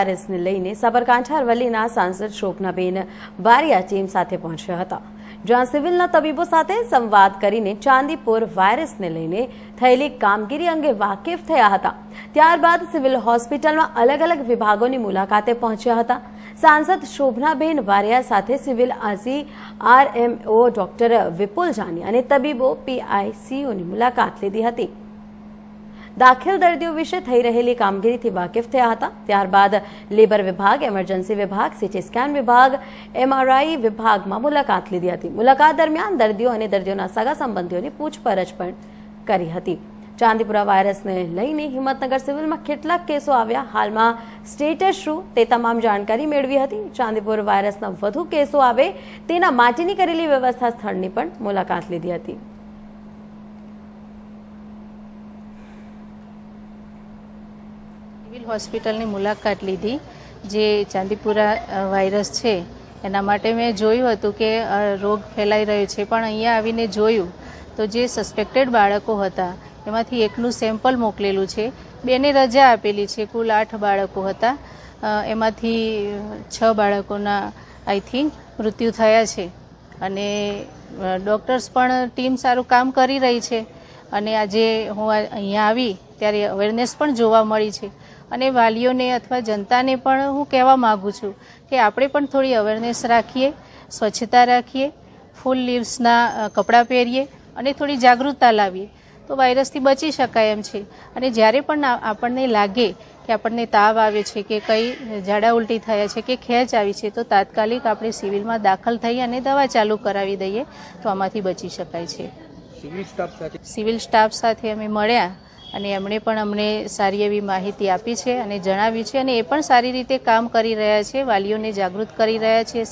વાયરસને લઈને સાબરકાંઠા અરવલ્લીના સાંસદ શોભનાબેન બારિયા ટીમ સાથે પહોંચ્યા હતા, જ્યાં સિવિલના તબીબો સાથે સંવાદ કરીને ચાંદીપુર વાયરસને લઈને થયેલી કામગીરી અંગે વાકેફ થયા હતા. ત્યારબાદ સિવિલ હોસ્પિટલમાં અલગ અલગ વિભાગોની મુલાકાતે પહોંચ્યા હતા. સાંસદ શોભનાબેન વારિયા સાથે સિવિલ આઝી આરએમઓ ડોક્ટર વિપુલ જાની અને તબીબો પીઆઈસીયુની મુલાકાત લીધી હતી. દાખલ દર્દીઓ વિશે થઈ રહેલી કામગીરીથી વાકેફ થયા હતા. ત્યારબાદ લેબર વિભાગ, એમરજન્સી વિભાગ, સીટી સ્કેન વિભાગ, એમઆરઆઈ વિભાગમાં મુલાકાત લીધી હતી. મુલાકાત દરમિયાન દર્દીઓ અને દર્દીઓના સગા સંબંધીઓની પૂછપરછ પણ કરી હતી. ચાંદીપુરા વાયરસને લઈને હિંમતનગર સિવિલમાં કેટલાક કેસો આવ્યા. હાલમાં સ્ટેટસ શું તે તમામ જાણકારી મેળવી હતી. ચાંદીપુર વાયરસના વધુ કેસો આવે તેના માટેની કરેલી વ્યવસ્થા સ્થળની પણ મુલાકાત લીધી હતી. સિવિલ હોસ્પિટલની મુલાકાત લીધી, જે ચાંદીપુરા વાયરસ છે. એના માટે મેં જોયું હતું કે રોગ ફેલાઈ રહ્યો છે, પણ અહીંયા આવીને જોયું તો જે સસ્પેક્ટેડ બાળકો હતા, એમાંથી એકનું સેમ્પલ મોકલેલું છે. બેને રજા આપેલી છે, કુલ આઠ બાળકો હતા. એમાંથી, છ બાળકોના આઈ થિંક મૃત્યુ થયા છે. અને ડૉક્ટર્સ પણ ટીમ સારું કામ કરી રહી છે. અને આજે હું અહીંયા આવી, ત્યારે અવેરનેસ પણ જોવા મળી છે. અને વાલીઓને અથવા જનતાને પણ હું કહેવા માગું છું કે આપણે પણ થોડી અવેરનેસ રાખીએ સ્વચ્છતા રાખીએ ફૂલ લીવ્સના કપડાં પહેરીએ અને થોડી જાગૃતતા લાવીએ. તો વાયરસથી બચી શકાય એમ છે. અને જ્યારે પણ આપણને લાગે કે આપણને તાવ આવે છે કે કંઈ ઝાડા ઉલટી થયા છે કે ખેંચ આવી છે તો તાત્કાલિક આપણે સિવિલમાં દાખલ થઈ અને દવા ચાલુ કરાવી દઈએ તો આમાંથી બચી શકાય છે. સિવિલ સ્ટાફ સાથે? સિવિલ સ્ટાફ સાથે અમે મળ્યા અને એમણે પણ અમને સારી એવી માહિતી આપી છે અને જણાવ્યું છે અને એ પણ સારી રીતે કામ કરી રહ્યા છે, વાલીઓને જાગૃત કરી રહ્યા છે